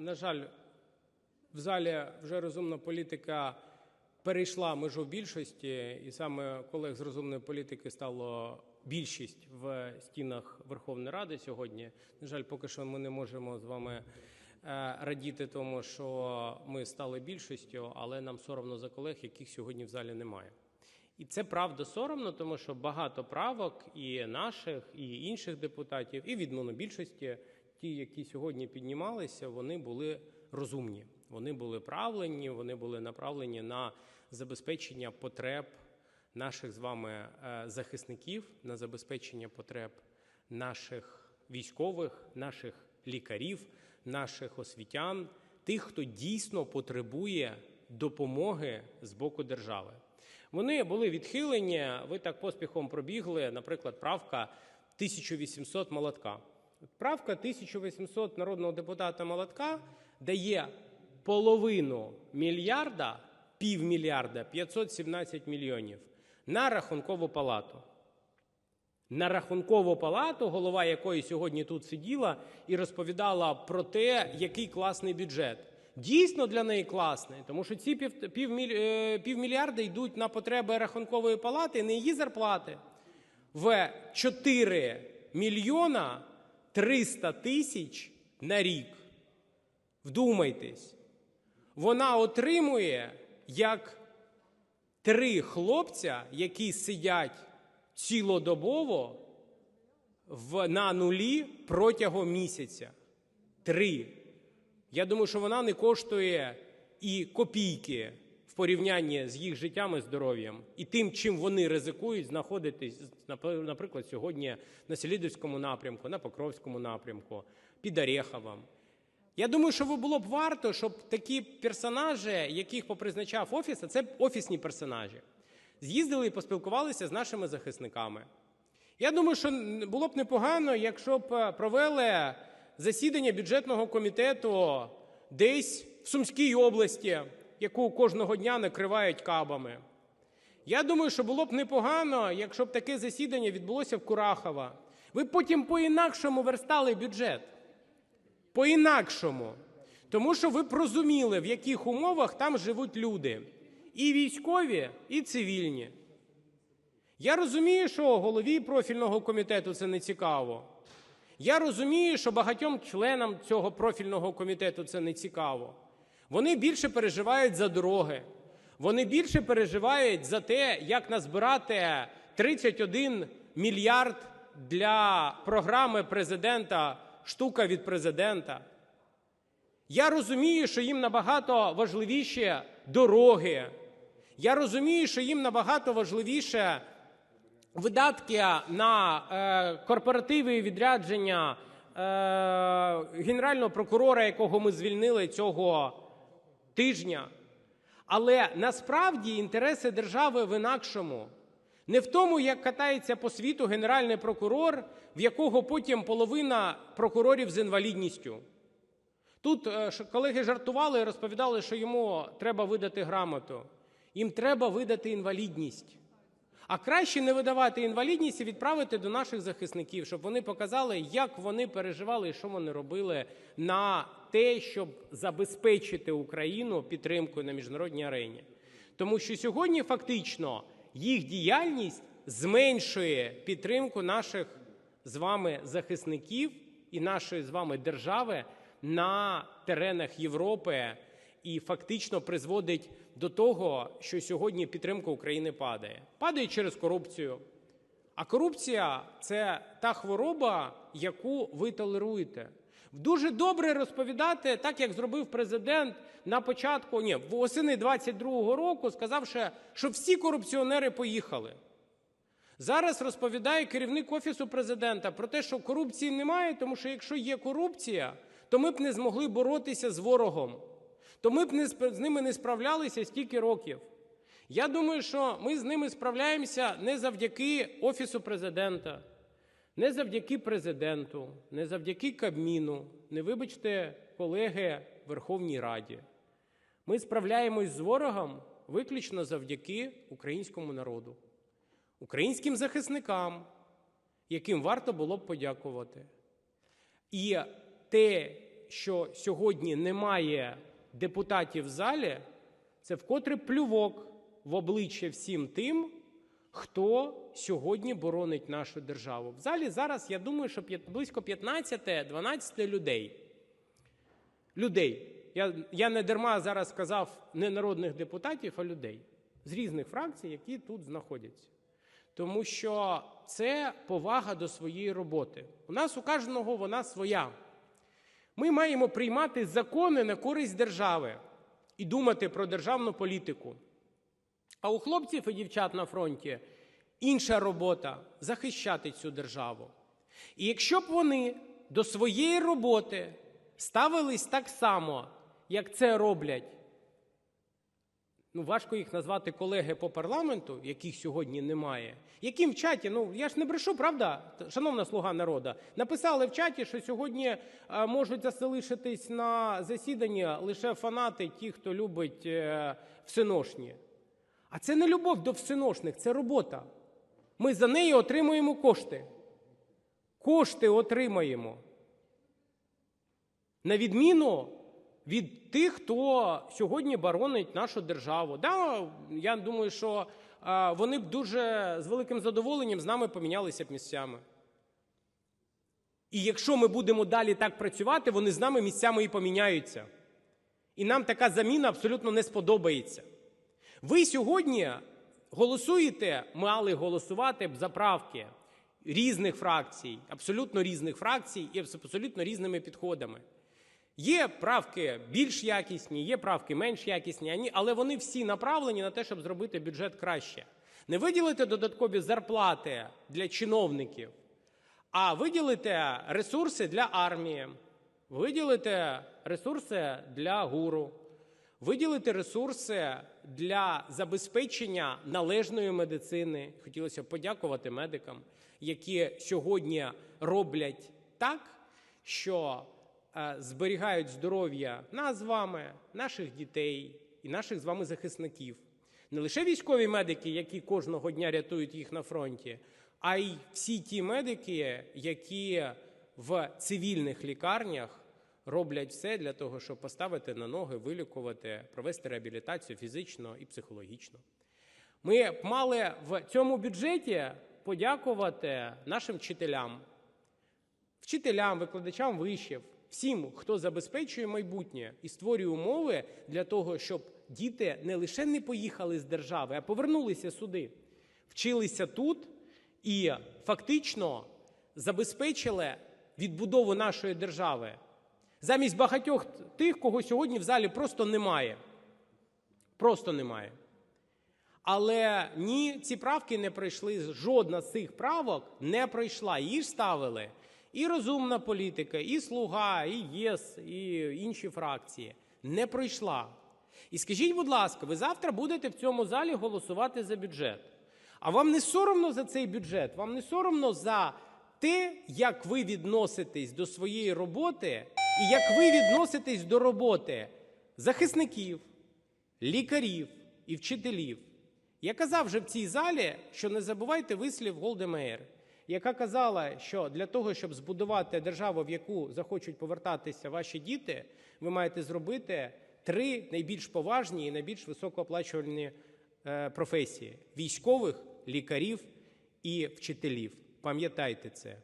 на жаль, в залі вже розумна політика перейшла межу більшості, і саме колег з розумної політики стало більшість в стінах Верховної Ради сьогодні. На жаль, поки що ми не можемо з вами е, радіти тому, що ми стали більшістю, але нам соромно за колег, яких сьогодні в залі немає. І це правда соромно, тому що багато правок і наших, і інших депутатів, і від монобільшості, ті, які сьогодні піднімалися, вони були розумні. Вони були правлені, вони були направлені на забезпечення потреб наших з вами е, захисників, на забезпечення потреб наших військових, наших лікарів, наших освітян, тих, хто дійсно потребує допомоги з боку держави. Вони були відхилені. Ви так поспіхом пробігли, наприклад, правка 1800 молотка. Правка 1800 народного депутата молотка дає половину мільярда, півмільярда 517 мільйонів на рахункову палату. На рахункову палату, голова якої сьогодні тут сиділа і розповідала про те, який класний бюджет. Дійсно для неї класний, тому що ці е, півмільярда йдуть на потреби рахункової палати, не її зарплати. В 4 мільйона 300 тисяч на рік. Вдумайтесь, вона отримує як три хлопця, які сидять цілодобово в, на нулі протягом місяця. Три. Я думаю, що вона не коштує і копійки в порівнянні з їх життям і здоров'ям, і тим, чим вони ризикують знаходитись, наприклад, сьогодні на Селідівському напрямку, на Покровському напрямку, під Орєховом. Я думаю, що було б варто, щоб такі персонажі, яких попризначав офіс, а це офісні персонажі, з'їздили і поспілкувалися з нашими захисниками. Я думаю, що було б непогано, якщо б е, провели засідання бюджетного комітету десь в Сумській області, яку кожного дня накривають кабами. Я думаю, що було б непогано, якщо б таке засідання відбулося в Курахова. Ви потім по-інакшому верстали бюджет. По-інакшому. Тому що ви б розуміли, в яких умовах там живуть люди. І військові, і цивільні. Я розумію, що голові профільного комітету це не цікаво. Я розумію, що багатьом членам цього профільного комітету це не цікаво. Вони більше переживають за дороги. Вони більше переживають за те, як назбирати 31 мільярд для програми президента штука від президента. Я розумію, що їм набагато важливіші дороги. Я розумію, що їм набагато важливіше видатки на е, корпоративи і відрядження е, генерального прокурора, якого ми звільнили цього тижня. Але насправді інтереси держави в інакшому. Не в тому, як катається по світу генеральний прокурор, в якого потім половина прокурорів з інвалідністю. Тут е, колеги жартували і розповідали, що йому треба видати грамоту. Їм треба видати інвалідність. А краще не видавати інвалідність і відправити до наших захисників, щоб вони показали, як вони переживали і що вони робили на те, щоб забезпечити Україну підтримкою на міжнародній арені. Тому що сьогодні фактично їх діяльність зменшує підтримку наших з вами захисників і нашої з вами держави на теренах Європи і фактично призводить до того, що сьогодні підтримка України падає. Падає через корупцію. А корупція це та хвороба, яку ви толеруєте. Дуже добре розповідати, так як зробив президент на початку, ні, восени 22-го року, сказавши, що всі корупціонери поїхали. Зараз розповідає керівник Офісу президента про те, що корупції немає, тому що якщо є корупція, то ми б не змогли боротися з ворогом, то ми б не, з ними не справлялися стільки років. Я думаю, що ми з ними справляємося не завдяки Офісу президента, не завдяки президенту, не завдяки Кабміну, не вибачте, колеги Верховній Раді. Ми справляємось з ворогом виключно завдяки українському народу, українським захисникам, яким варто було б подякувати. І те, що сьогодні немає депутатів в залі, це вкотре плювок в обличчя всім тим, хто сьогодні боронить нашу державу. В залі зараз, я думаю, що близько 15-12 людей. Людей. Я, я не дарма зараз сказав не народних депутатів, а людей з різних фракцій, які тут знаходяться. Тому що це повага до своєї роботи. У нас у кожного вона своя. Ми маємо приймати закони на користь держави і думати про державну політику. А у хлопців і дівчат на фронті інша робота захищати цю державу. І якщо б вони до своєї роботи ставились так само, як це роблять, ну важко їх назвати колеги по парламенту, яких сьогодні немає, яким в чаті, ну я ж не брешу, правда, шановна слуга народу, написали в чаті, що сьогодні е, можуть залишитись на засіданні лише фанати, ті, хто любить е, всеношні. А це не любов до всеношних, це робота. Ми за неї отримуємо кошти. Кошти отримаємо. На відміну від тих, хто сьогодні боронить нашу державу. Да, я думаю, що вони б дуже з великим задоволенням з нами помінялися б місцями. І якщо ми будемо далі так працювати, вони з нами місцями і поміняються. І нам така заміна абсолютно не сподобається. Ви сьогодні голосуєте, мали голосувати за правки різних фракцій, абсолютно різних фракцій і абсолютно різними підходами. Є правки більш якісні, є правки менш якісні, але вони всі направлені на те, щоб зробити бюджет краще. Не виділити додаткові зарплати для чиновників, а виділити ресурси для армії, виділити ресурси для гуру, виділити ресурси для забезпечення належної медицини. Хотілося б подякувати медикам, які сьогодні роблять так, що е, зберігають здоров'я нас з вами, наших дітей і наших з вами захисників. Не лише військові медики, які кожного дня рятують їх на фронті, а й всі ті медики, які в цивільних лікарнях роблять все для того, щоб поставити на ноги, вилікувати, провести реабілітацію фізично і психологічно. Ми б мали в цьому бюджеті подякувати нашим вчителям, вчителям, викладачам вишів, всім, хто забезпечує майбутнє і створює умови для того, щоб діти не лише не поїхали з держави, а повернулися сюди, вчилися тут і фактично забезпечили відбудову нашої держави замість багатьох тих, кого сьогодні в залі просто немає. Просто немає. Але ні, ці правки не пройшли. Жодна з цих правок не пройшла. Її ж ставили і розумна політика, і слуга, і ЄС, і інші фракції. Не пройшла. І скажіть, будь ласка, ви завтра будете в цьому залі голосувати за бюджет. А вам не соромно за цей бюджет? Вам не соромно за те, як ви відноситесь до своєї роботи, і як ви відноситесь до роботи захисників, лікарів і вчителів. Я казав вже в цій залі, що не забувайте вислів Голди яка казала, що для того, щоб збудувати державу, в яку захочуть повертатися ваші діти, ви маєте зробити три найбільш поважні і найбільш високооплачувані е, професії: військових, лікарів і вчителів. Пам'ятайте це.